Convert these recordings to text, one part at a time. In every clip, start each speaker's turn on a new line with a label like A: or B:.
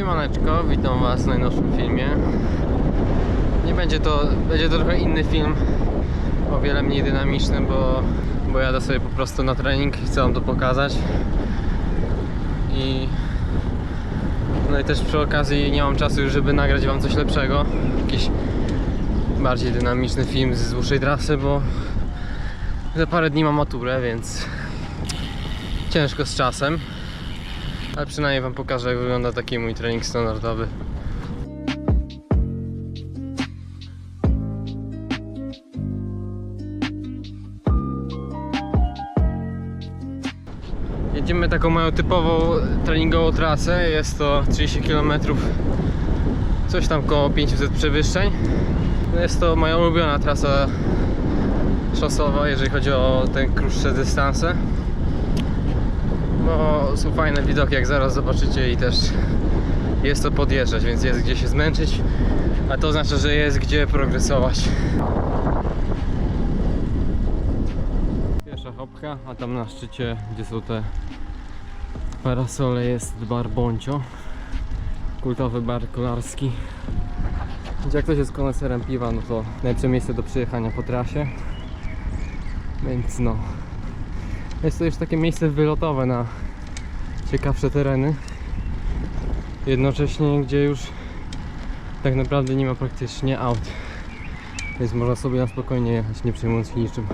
A: Siemaneczko, witam was w najnowszym filmie. Nie będzie to, będzie to trochę inny film, o wiele mniej dynamiczny, bo, bo jadę sobie po prostu na trening i chcę wam to pokazać. I no i też przy okazji nie mam czasu już, żeby nagrać wam coś lepszego. Jakiś bardziej dynamiczny film z dłuższej trasy, bo za parę dni mam maturę, więc ciężko z czasem. Ale przynajmniej wam pokażę jak wygląda taki mój trening standardowy. Jedziemy taką moją typową treningową trasę. Jest to 30 km, coś tam koło 500 przewyższeń. Jest to moja ulubiona trasa szosowa, jeżeli chodzi o te krótsze dystanse. Bo są fajne widoki, jak zaraz zobaczycie i też jest to podjeżdżać, więc jest gdzie się zmęczyć, a to oznacza, że jest gdzie progresować. Pierwsza hopka, a tam na szczycie, gdzie są te parasole, jest bar Boncio. Kultowy bar kolarski. Jak ktoś jest koneserem piwa, no to najlepsze miejsce do przyjechania po trasie. Więc no, jest to już takie miejsce wylotowe na ciekawsze tereny. Jednocześnie, gdzie już tak naprawdę nie ma praktycznie aut. Więc można sobie na spokojnie jechać, nie przejmując się niczym.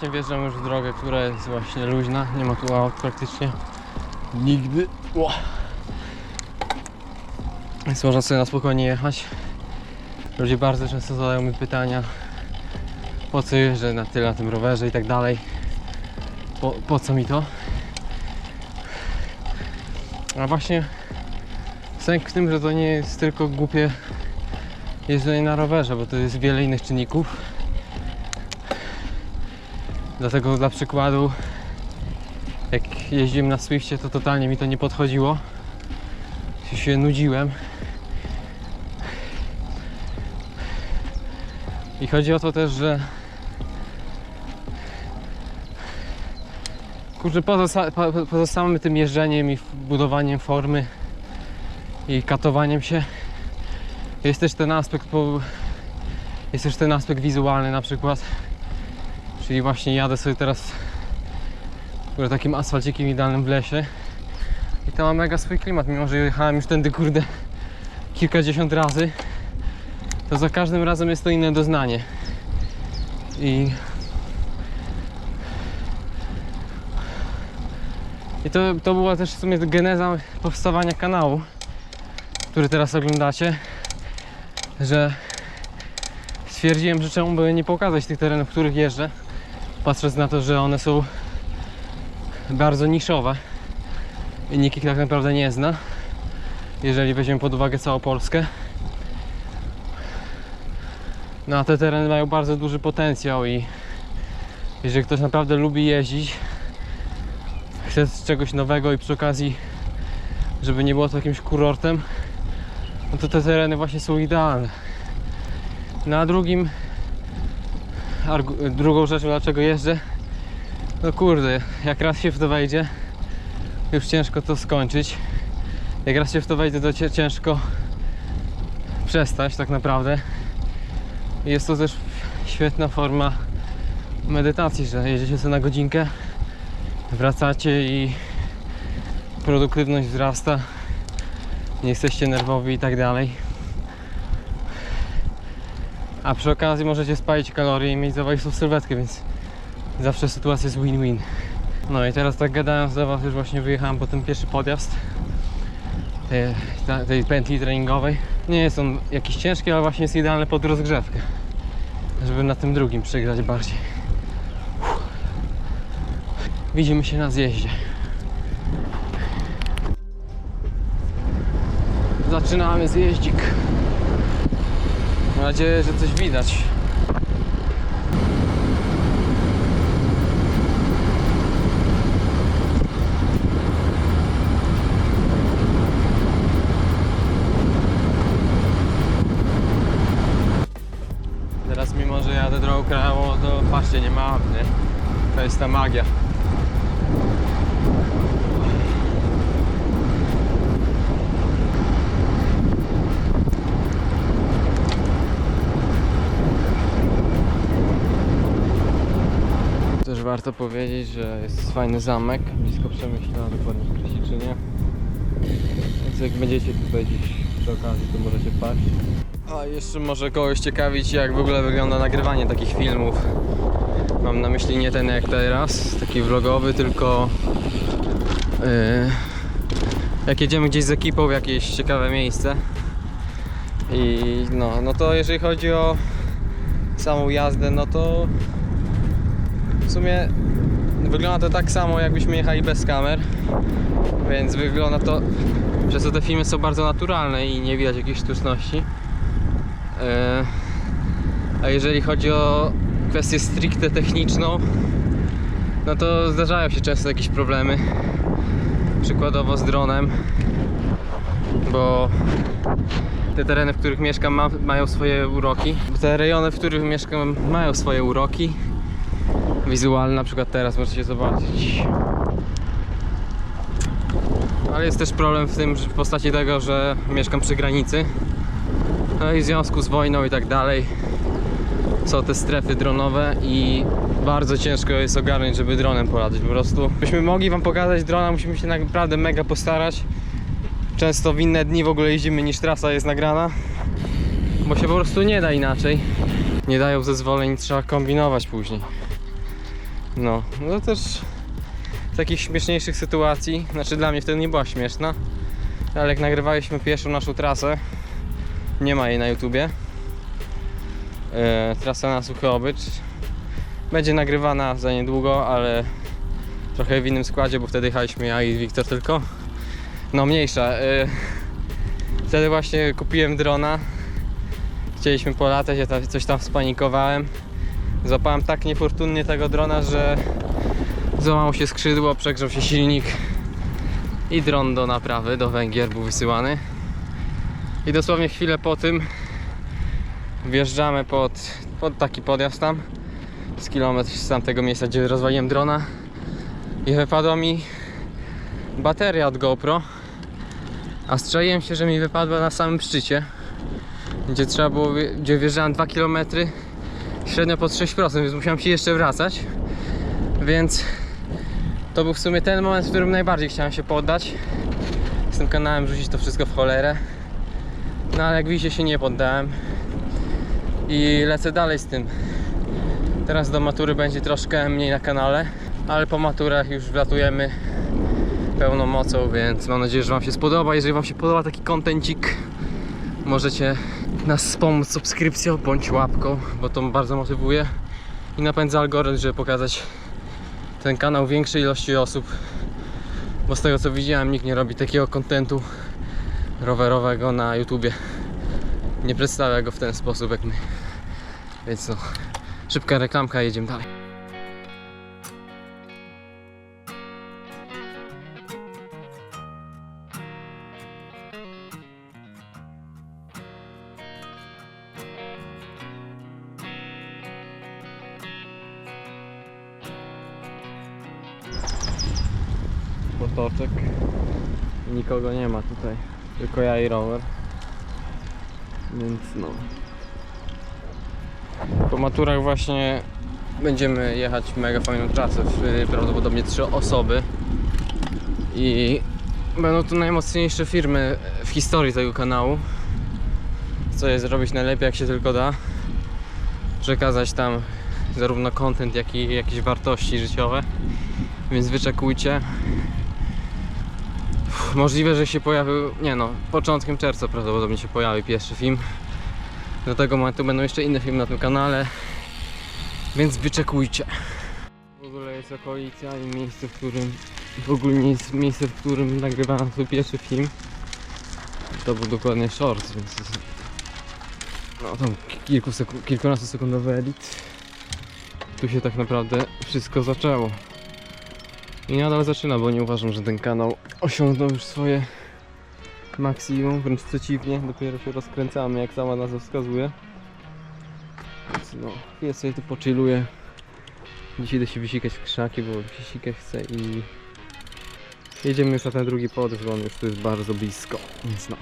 A: Właśnie wjeżdżam już w drogę, która jest właśnie luźna. Nie ma tu aut praktycznie nigdy. Ło. Więc można sobie na spokojnie jechać. Ludzie bardzo często zadają mi pytania po co jeżdżę na tyle na tym rowerze i tak dalej. Po, po co mi to? A właśnie sęk w tym, że to nie jest tylko głupie jeżdżenie na rowerze, bo to jest wiele innych czynników. Dlatego dla przykładu jak jeździłem na Swiftie to totalnie mi to nie podchodziło. Się nudziłem. I chodzi o to też, że kurczę poza, po- poza samym tym jeżdżeniem i budowaniem formy i katowaniem się jest też ten aspekt jest też ten aspekt wizualny na przykład Czyli właśnie jadę sobie teraz kurde, takim asfalcikiem idealnym w lesie. I to ma mega swój klimat, mimo że jechałem już tędy kurde kilkadziesiąt razy to za każdym razem jest to inne doznanie. I i to, to była też w sumie geneza powstawania kanału który teraz oglądacie że stwierdziłem, że czemu by nie pokazać tych terenów, których jeżdżę patrząc na to, że one są bardzo niszowe i nikt ich tak naprawdę nie zna jeżeli weźmiemy pod uwagę całą Polskę no a te tereny mają bardzo duży potencjał i jeżeli ktoś naprawdę lubi jeździć chce czegoś nowego i przy okazji żeby nie było to jakimś kurortem no to te tereny właśnie są idealne. Na drugim argu- drugą rzeczą dlaczego jeżdżę? No kurde, jak raz się w to wejdzie już ciężko to skończyć. Jak raz się w to wejdzie to ciężko przestać tak naprawdę. Jest to też świetna forma medytacji, że jedziecie sobie na godzinkę wracacie i produktywność wzrasta nie jesteście nerwowi i tak dalej a przy okazji możecie spalić kalorie i mieć zawalisłą sylwetkę, więc zawsze sytuacja jest win-win. No i teraz tak gadając do Was, już właśnie wyjechałem po ten pierwszy podjazd tej, tej pętli treningowej. Nie jest on jakiś ciężki, ale właśnie jest idealny pod rozgrzewkę, żeby na tym drugim przegrać bardziej. Widzimy się na zjeździe. Zaczynamy zjeździk. Mam nadzieję, że coś widać. Teraz mimo, że jadę drogą krajową, to patrzcie, nie ma nie? To jest ta magia. Warto powiedzieć, że jest fajny zamek blisko Przemyśla, dokładnie w Krasiczynie. Więc jak będziecie tutaj gdzieś przy okazji, to możecie paść. A jeszcze może kogoś ciekawić, jak w ogóle wygląda nagrywanie takich filmów. Mam na myśli nie ten jak teraz, taki vlogowy, tylko yy, jak jedziemy gdzieś z ekipą w jakieś ciekawe miejsce. I no, no to jeżeli chodzi o samą jazdę, no to w sumie wygląda to tak samo jakbyśmy jechali bez kamer. Więc wygląda to, przez to te filmy są bardzo naturalne i nie widać jakiejś sztuczności. E, A jeżeli chodzi o kwestię stricte techniczną, no to zdarzają się często jakieś problemy. Przykładowo z dronem, bo te tereny, w których mieszkam, ma, mają swoje uroki. Te rejony, w których mieszkam, mają swoje uroki wizualne, na przykład teraz możecie zobaczyć. Ale jest też problem w tym, że w postaci tego, że mieszkam przy granicy. No i w związku z wojną i tak dalej są te strefy dronowe i bardzo ciężko jest ogarnąć, żeby dronem polatać po prostu. Byśmy mogli wam pokazać drona, musimy się naprawdę mega postarać. Często w inne dni w ogóle jeździmy niż trasa jest nagrana, bo się po prostu nie da inaczej. Nie dają zezwoleń, trzeba kombinować później. No, no też z takich śmieszniejszych sytuacji, znaczy dla mnie wtedy nie była śmieszna, ale jak nagrywaliśmy pierwszą naszą trasę, nie ma jej na YouTubie. E, trasa na Suchy Obycz. Będzie nagrywana za niedługo, ale trochę w innym składzie, bo wtedy jechaliśmy ja i Wiktor tylko. No mniejsza. E, wtedy właśnie kupiłem drona. Chcieliśmy polatać, ja coś tam spanikowałem. Złapałem tak niefortunnie tego drona, że złamało się skrzydło, przegrzał się silnik i dron do naprawy, do Węgier był wysyłany. I dosłownie chwilę po tym wjeżdżamy pod, pod taki podjazd tam z kilometr z tamtego miejsca, gdzie rozwaliłem drona i wypadła mi bateria od GoPro a strzeliłem się, że mi wypadła na samym szczycie gdzie trzeba było, gdzie wjeżdżałem 2 km średnio pod 6%, więc musiałem się jeszcze wracać więc to był w sumie ten moment, w którym najbardziej chciałem się poddać z tym kanałem rzucić to wszystko w cholerę no ale jak widzicie się nie poddałem i lecę dalej z tym. Teraz do matury będzie troszkę mniej na kanale, ale po maturach już wlatujemy pełną mocą, więc mam nadzieję, że Wam się spodoba. Jeżeli Wam się podoba taki kontencik, możecie nas wspomóc subskrypcją bądź łapką, bo to bardzo motywuje i napędza algorytm, żeby pokazać ten kanał większej ilości osób, bo z tego co widziałem, nikt nie robi takiego kontentu rowerowego na YouTubie. Nie przedstawia go w ten sposób jak my. Więc no, szybka reklamka, jedziemy dalej. Potoczek. Nikogo nie ma tutaj. Tylko ja i rower. Więc no. Po maturach właśnie będziemy jechać mega fajną trasę, w, prawdopodobnie trzy osoby. I będą to najmocniejsze firmy w historii tego kanału. Co jest zrobić najlepiej jak się tylko da. Przekazać tam zarówno content, jak i jakieś wartości życiowe. Więc wyczekujcie. Możliwe, że się pojawił, nie no, początkiem czerwca prawdopodobnie się pojawi pierwszy film. Do tego momentu będą jeszcze inne filmy na tym kanale, więc wyczekujcie. W ogóle jest okolica i miejsce, w którym, w ogóle jest miejsce, w którym nagrywałem swój pierwszy film. To był dokładnie short, więc No tam kilku seku- kilkunastosekundowy edit. Tu się tak naprawdę wszystko zaczęło. I nadal zaczyna, bo nie uważam, że ten kanał osiągnął już swoje maksimum, wręcz przeciwnie, dopiero się rozkręcamy, jak sama nazwa wskazuje. Więc no, ja sobie tu pochilluję. Dzisiaj idę się wysikać w krzaki, bo się sikać chcę i jedziemy już na ten drugi podróż, bo on już tu jest bardzo blisko, więc no.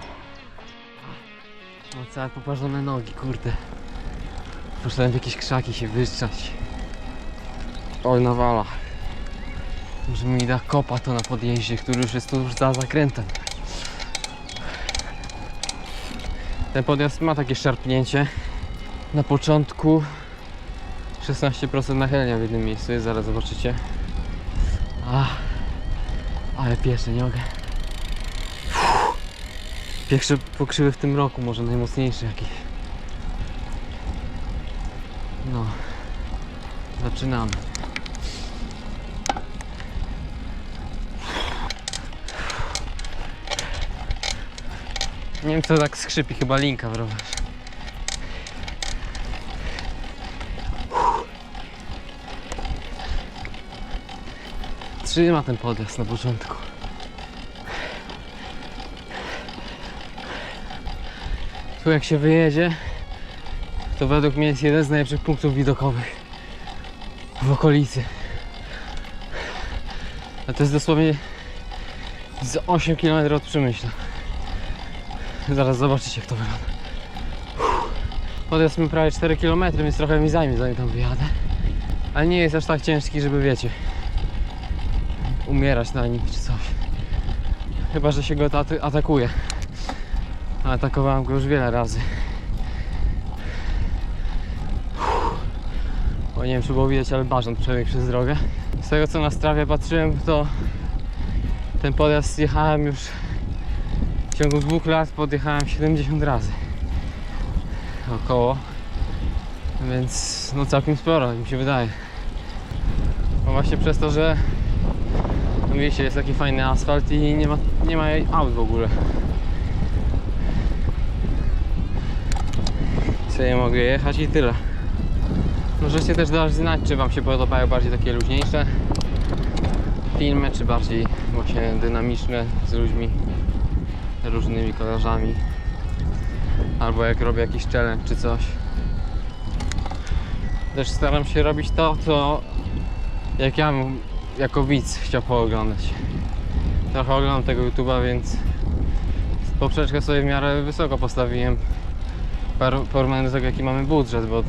A: O, całe poparzone nogi, kurde. Poszedłem w jakieś krzaki się wyszczać. Oj, nawala. Może mi da kopa to na podjeździe, który już jest tuż za zakrętem. Ten podjazd ma takie szarpnięcie. Na początku 16% nachylenia w jednym miejscu jest, zaraz zobaczycie. Ach, ale pierwsze nie mogę. Pierwsze pokrzywy w tym roku, może najmocniejsze jakieś. No, zaczynamy. Nie wiem co tak skrzypi, chyba linka w rowerze. Trzyma ten podjazd na początku. Tu jak się wyjedzie, to według mnie jest jeden z najlepszych punktów widokowych w okolicy. A to jest dosłownie z 8 km od Przemyśla. Zaraz zobaczycie jak to wygląda. Podjazd mi prawie 4 km, więc trochę mi zajmie zanim tam wyjadę. Ale nie jest aż tak ciężki, żeby wiecie umierać na nim czy coś. Chyba, że się go at- atakuje. Atakowałem go już wiele razy. O nie wiem czy było widać, ale bażant przebiegł przez drogę. Z tego co na strawie patrzyłem, to ten podjazd zjechałem już w ciągu dwóch lat podjechałem 70 razy. Około. Więc no całkiem sporo mi się wydaje. No właśnie przez to, że no wiecie, jest taki fajny asfalt i nie ma, nie ma aut w ogóle. Sobie mogę jechać i tyle. Możecie też dać znać, czy Wam się podobają bardziej takie luźniejsze filmy, czy bardziej właśnie dynamiczne z ludźmi, różnymi kolarzami. Albo jak robię jakiś challenge czy coś. Też staram się robić to, co jak ja jako widz chciał pooglądać. Trochę oglądam tego YouTube'a, więc poprzeczkę sobie w miarę wysoko postawiłem. Do tego jaki mamy budżet, bo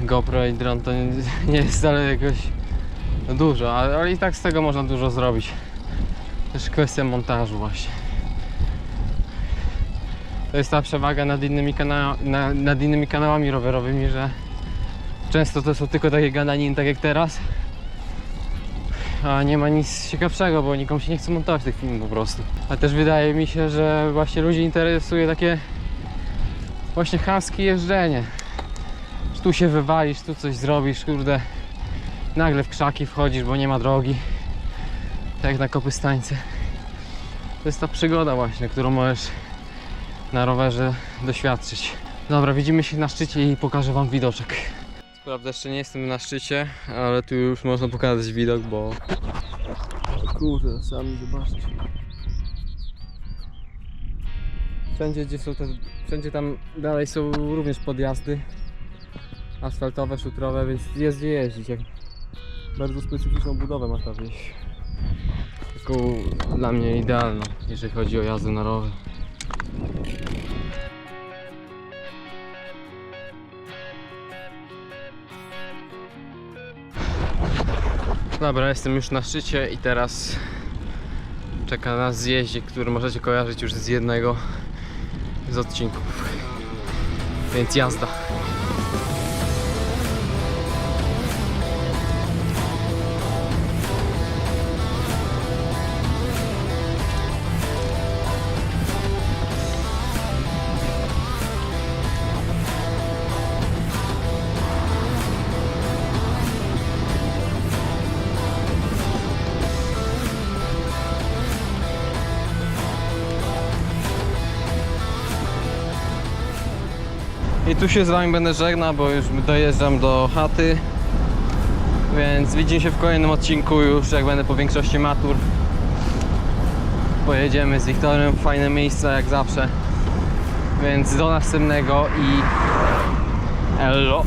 A: GoPro i dron to nie, nie jest wcale jakoś dużo, ale, ale i tak z tego można dużo zrobić. Też kwestia montażu właśnie. To jest ta przewaga nad innymi, kana- na, nad innymi kanałami rowerowymi, że często to są tylko takie gadaniny, tak jak teraz. A nie ma nic ciekawszego, bo nikomu się nie chce montować tych filmów po prostu. A też wydaje mi się, że właśnie ludzi interesuje takie właśnie chamskie jeżdżenie. Że tu się wywalisz, tu coś zrobisz, kurde. Nagle w krzaki wchodzisz, bo nie ma drogi. Tak jak na kopystańce. To jest ta przygoda właśnie, którą możesz na rowerze doświadczyć. Dobra, widzimy się na szczycie i pokażę Wam widoczek. Prawda jeszcze nie jestem na szczycie, ale tu już można pokazać widok, bo... Kurde, sami zobaczcie. Wszędzie gdzie są te... Wszędzie tam dalej są również podjazdy asfaltowe, szutrowe, więc jest gdzie jeździć. Jak bardzo specyficzną budowę ma ta wieś. Taką dla mnie idealną, jeżeli chodzi o jazdę na rower. Dobra, jestem już na szczycie i teraz czeka nas zjeździk, który możecie kojarzyć już z jednego z odcinków. Więc jazda. Tu się z wami będę żegnał, bo już dojeżdżam do chaty. Więc widzimy się w kolejnym odcinku już jak będę po większości matur. Pojedziemy z Wiktorem, fajne miejsca jak zawsze. Więc do następnego i Elo.